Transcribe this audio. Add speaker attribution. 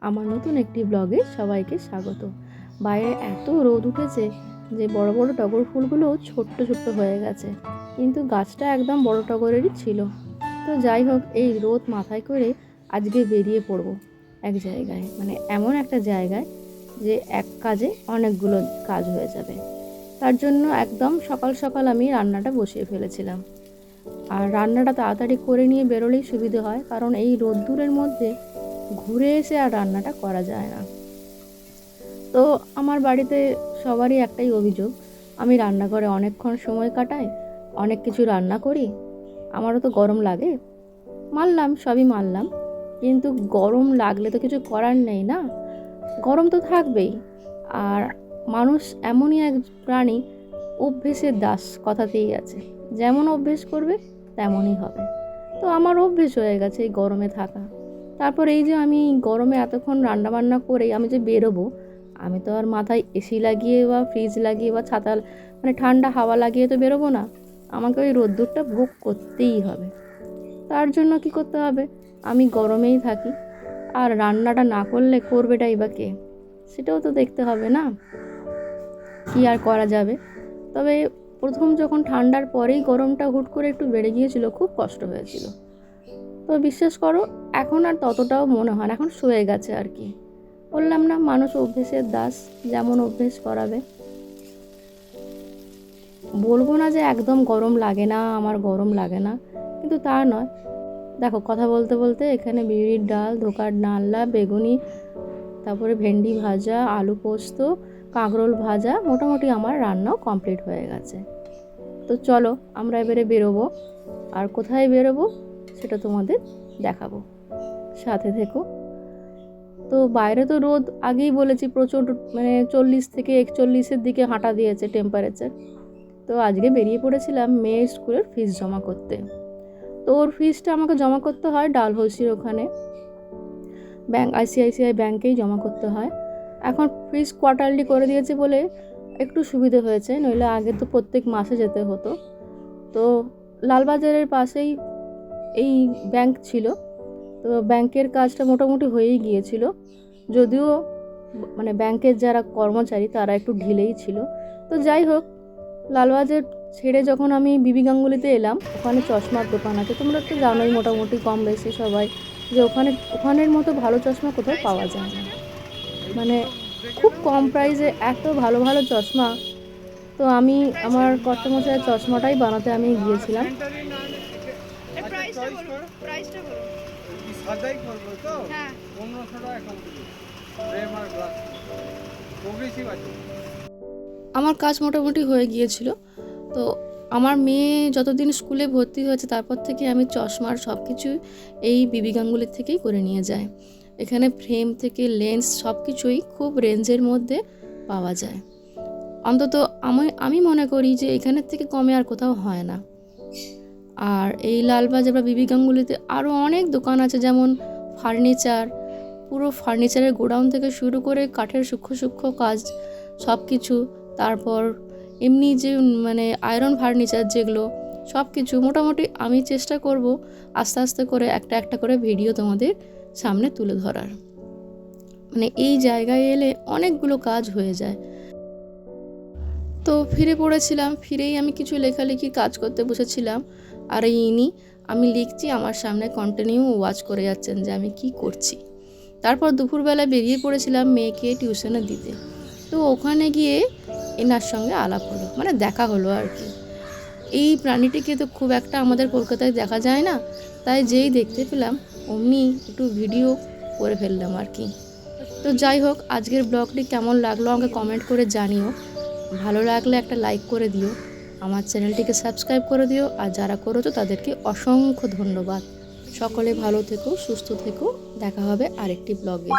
Speaker 1: আমার নতুন একটি ব্লগে সবাইকে স্বাগত। বাইরে এত রোদ উঠেছে যে বড় বড় টগর ফুলগুলো ছোট্ট ছোট্ট হয়ে গেছে। কিন্তু গাছটা একদম বড় টগরেরই ছিল। তো যাই হোক, এই রোদ মাথায় করে আজকে বেরিয়ে পড়ব এক জায়গায়। মানে এমন একটা জায়গায় যে এক কাজে অনেকগুলো কাজ হয়ে যাবে। তার জন্য একদম সকাল সকাল আমি রান্নাটা বসিয়ে ফেলেছিলাম। আর রান্নাটা তাড়াতাড়ি করে নিয়ে বেরোলেই সুবিধে হয়, কারণ এই রোদ্দুরের মধ্যে ঘুরে এসে আর রান্নাটা করা যায় না। তো আমার বাড়িতে সবারই একটাই অভিযোগ, আমি রান্নাঘরে অনেকক্ষণ সময় কাটাই, অনেক কিছু রান্না করি, আমারও তো গরম লাগে। মানলাম, সবই মানলাম, কিন্তু গরম লাগলে তো কিছু করার নেই না? গরম তো থাকবেই, আর মানুষ এমনই এক প্রাণী অভ্যেসের দাস কথাতেই আছে। যেমন অভ্যেস করবে, তেমনই হবে। তো আমার অভ্যেস হয়ে গেছে এই গরমে থাকা। তারপর এই যে আমি গরমে এতক্ষণ রান্না বান্না করে আমি যে বেরোবো, আমি তো আর মাথায় এসি লাগিয়ে বা ফ্রিজ লাগিয়ে বা ছাতা মানে ঠান্ডা হাওয়া লাগিয়ে তো বেরোবো না। আমাকে ওই রোদ্দুরটা ভোগ করতেই হবে। তার জন্য কি করতে হবে? আমি গরমেই থাকি। আর রান্নাটা না করলে করবেটাই বা কে? সেটাও তো দেখতে হবে না। কি আর করা যাবে? তবে প্রথম যখন ঠান্ডার পরেই গরমটা হুট করে একটু বেড়ে গিয়েছিল, খুব কষ্ট হয়েছিল। তো বিশ্বাস করো, এখন আর ততটাও মনে হয় না, এখন শুয়ে গেছে আর কি। বললাম না, মানুষ অভ্যেসের দাস, যেমন অভ্যেস করাবে। বলব না যে একদম গরম লাগে না, আমার গরম লাগে না, কিন্তু তা নয়। দেখো, কথা বলতে বলতে এখানে বিউরির ডাল, ধোকার ডালনা, বেগুনি, তারপরে ভেন্ডি ভাজা, আলু পোস্ত কাঁকরোল ভাজা মোটামুটি আমার রান্নাও কমপ্লিট হয়ে গেছে। তো চলো, আমরা এবারে বেরোবো। আর কোথায় বেরোবো সেটা তোমাদের দেখাবো। সাথে থেকো। তো বাইরে তো রোদ আগেই বলেছি প্রচুর মানে চল্লিশ থেকে একচল্লিশের দিকে হাঁটা দিয়েছে টেম্পারেচার তো আজকে বেরিয়ে পড়েছিলাম মেয়ের স্কুলের ফিস জমা করতে। তো ওর ফিসটা আমাকে জমা করতে হয় ডালহৌসির ওখানে। ব্যাঙ্ক আইসিআইসিআই ব্যাংকেই জমা করতে হয়। এখন ফিস কোয়ার্টারলি করে দিয়েছে বলে একটু সুবিধে হয়েছে, নইলে আগে তো প্রত্যেক মাসে যেতে হতো। তো লালবাজারের পাশেই এই ব্যাংক ছিল। তো ব্যাংকের কাজটা মোটামুটি হয়েই গিয়েছিল। যদিও মানে ব্যাংকের যারা কর্মচারী তারা একটু ঢিলেই ছিল। তো যাই হোক, লালবাজার ছেড়ে যখন আমি বিবি গাঙ্গুলিতে এলাম, ওখানে চশমার দোকান আছে। তোমরা তো জানোই মোটামুটি কম বেশি সবাই যে ওখানে, ওখানের মতো ভালো চশমা কোথাও পাওয়া যায় না। মানে খুব কম প্রাইসে এত ভালো ভালো চশমা। তো আমি আমার কর্তমশায়ের চশমাটাই বানাতে আমি গিয়েছিলাম।
Speaker 2: হ্যাঁ।
Speaker 1: আমার কাজ মোটামুটি হয়ে গিয়েছিল। তো আমার মেয়ে যতদিন স্কুলে ভর্তি হয়েছে তারপর থেকে আমি চশমার সব কিছু এই বিবি গাঙ্গুলির থেকেই করে নিয়ে যাই। এখানে ফ্রেম থেকে লেন্স সব কিছুই খুব রেঞ্জের মধ্যে পাওয়া যায়। অন্তত আমি আমি মনে করি যে এখানের থেকে কমে আর কোথাও হয় না। আর এই লালবাজার বা বিবি গাঙ্গুলিতে আরও অনেক দোকান আছে যেমন ফার্নিচার পুরো ফার্নিচারের গোডাউন থেকে শুরু করে কাঠের সূক্ষ্ম সূক্ষ্ম কাজ সব কিছু তারপর এমনি যে মানে আয়রন ফার্নিচার যেগুলো সব কিছু মোটামুটি আমি চেষ্টা করব আস্তে আস্তে করে একটা একটা করে ভিডিও তোমাদের সামনে তুলে ধরার। মানে এই জায়গায় এলে অনেকগুলো কাজ হয়ে যায়। তো ফিরে পড়েছিলাম, ফিরেই আমি কিছু লেখালেখি কাজ করতে বসেছিলাম। আর ইনি, আমি লিখছি, আমার সামনে কন্টিনিউ ওয়াচ করে যাচ্ছেন যে আমি কি করছি। তারপর দুপুরবেলা বেরিয়ে পড়েছিলাম মেয়েকে টিউশনে দিতে। তো ওখানে গিয়ে এনার সঙ্গে আলাপ হলো মানে দেখা হলো আর কি। এই প্রাণীটিকে তো খুব একটা আমাদের কলকাতায় দেখা যায় না। তাই যেই দেখতে পেলাম, অমনি একটু ভিডিও করে ফেললাম আর কি। তো যাই হোক, আজকের ব্লগটি কেমন লাগল আমাকে কমেন্ট করে জানিও। ভালো লাগলে একটা লাইক করে দিও। আমার চ্যানেলটিকে সাবস্ক্রাইব করে দিও। আর যারা করেছ তাদেরকে অসংখ্য ধন্যবাদ। সকলে ভালো থেকো, সুস্থ থেকো। দেখা হবে আরেকটি ব্লগে।